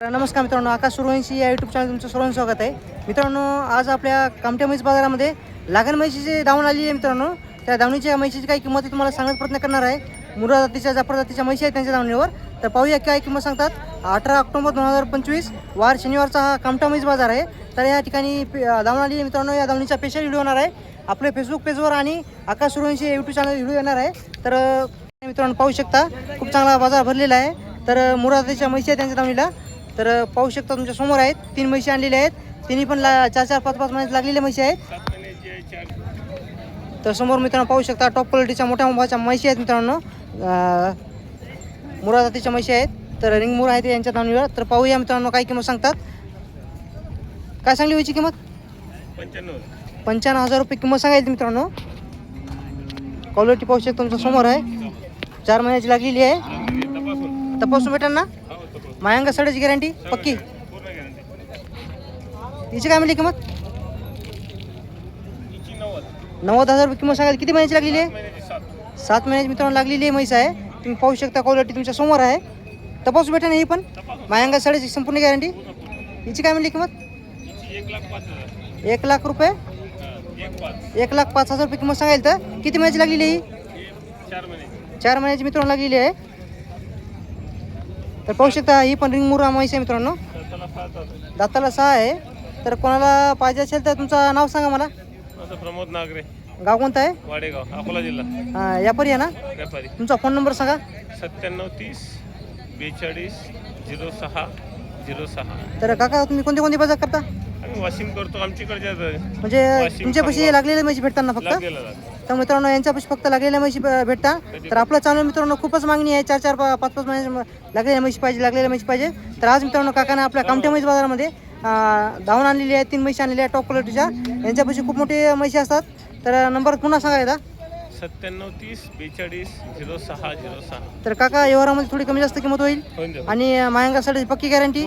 नमस्कार मित्रांनो आकाश सुरवंशी या यूट्यूब चॅनल तुमचं सर्वांचं स्वागत आहे. मित्रांनो आज आपल्या कामट्या म्हैस बाजारामध्ये लागण म्हैशीची दावण आली आहे मित्रांनो. त्या दावणीच्या म्हैशीची काही किंमत आहे तुम्हाला सांगण्याचा प्रयत्न करणार आहे. मुरा जातीच्या जाफर जातीच्या म्हैशी आहेत त्यांच्या दावणीवर तर पाहूया काय किंमत सांगतात. अठरा ऑक्टोबर दोन हजार पंचवीस वार शनिवारचा हा कामठा म्हैस बाजार आहे. तर या ठिकाणी पे- दावण आली आहे मित्रांनो या दावणीचा स्पेशल व्हिडिओ होणार आहे. आपल्या फेसबुक पेजवर आणि आकाश सुरवंशी या यूट्यूब चॅनल व्हिडिओ येणार आहे. तर मित्रांनो पाहू शकता खूप चांगला बाजार भरलेला आहे. तर मुरा जातीच्या म्हैशी आहे त्यांच्या दावणीला तर पाहू शकता तुमच्यासमोर आहेत. तीन म्हशी आणलेल्या आहेत. तिन्ही पण ला चार चार पाच पाच महिन्यात लागलेल्या म्हशी आहेत. तर समोर मित्रांनो पाहू शकता टॉप क्वालिटीच्या मोठ्या मोठ्या म्हशी आहेत मित्रांनो. मुरा जातीच्या म्हशी आहेत. तर रिंग मुरा आहेत यांच्या नावावर. तर पाहूया मित्रांनो काय किंमत सांगतात. काय सांगली व्हायची किंमत? पंच्याण्णव पंच्याण्णव हजार रुपये किंमत सांगायची मित्रांनो. क्वालिटी पाहू शकता तुमच्यासमोर आहे. चार महिन्याची लागलेली आहे. तपासून तपासून भेटेल ना? मायांगा सडची गॅरंटी पक्की? हिची काय म्हणली किंमत? नव्वद हजार रुपये किंमत सांगायला किती महिन्याची लागलेली आहे? सात महिन्याची मित्रांनो लागलेली आहे म्हैस आहे. तुम्ही पाहू शकता क्वालिटी तुमच्यासमोर आहे. तपासू भेटा ही पण. मायांगा साडेची संपूर्ण गॅरंटी हिची काय म्हणली किंमत? एक लाख रुपये. एक लाख पाच हजार रुपये किंमत सांगायला तर किती महिन्याची लागलेली आहे ही? चार चार महिन्याची मित्रांनो लागलेली आहे. तर पाहू शकता ही पण रिंग मुरा म्हैस आहे मित्रांनो. दाताला सहा आहे. तर कोणाला पाहिजे असेल तर तुमचं नाव सांगा मला. माझं प्रमोद नागरे. गाव कोणतं आहे? वाडेगाव अकोला जिल्हा. हा, यापरी आहे ना? व्यापारी. तुमचा फोन नंबर सांगा. सत्त्याण्णव तीस बेचाळीस झिरो सहा झिरो सहा. तर काका तुम्ही कोणते कोणते बाजार करता? आम्ही वाशिम करतो आमच्याकडच्या म्हणजे वाशिम, तुमच्यापाशी खामगाव. लागलेल्या म्हशी भेटतात ना फक्त? लागलेला. तर मित्रांनो यांच्यापाशी फक्त लागलेल्या म्हशी भ- भेटतात तर आपलं चॅनल मित्रांनो खूपच मागणी आहे. चार चार पाच पाच महिने लागलेल्या म्हशी पाहिजे लागलेल्या म्हशी पाहिजे. तर आज मित्रांनो काकाने आपल्या कामठ्या म्हैस बाजारामध्ये धावून आणलेली आहे तीन म्हशी आणलेल्या टॉप क्वालिटीच्या यांच्यापाशी खूप मोठे म्हशी असतात. तर नंबर पुन्हा सांगायचा सत्त्याण्णव तीस बेचाळीस झिरो सहा झिरो सहा. तर काका व्यवहारामध्ये थोडी कमी जास्त किंमत होईल. आणि मायंगासाठी पक्की गॅरंटी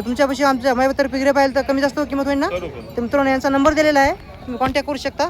तुमच्यापाशी आमच्या मायबतर्फे गिरे पाहिजे तर कमी जास्त किंमत होईल ना? तर मित्रांनो यांचा नंबर दिलेला आहे. तुम्ही कॉन्टॅक्ट करू शकता.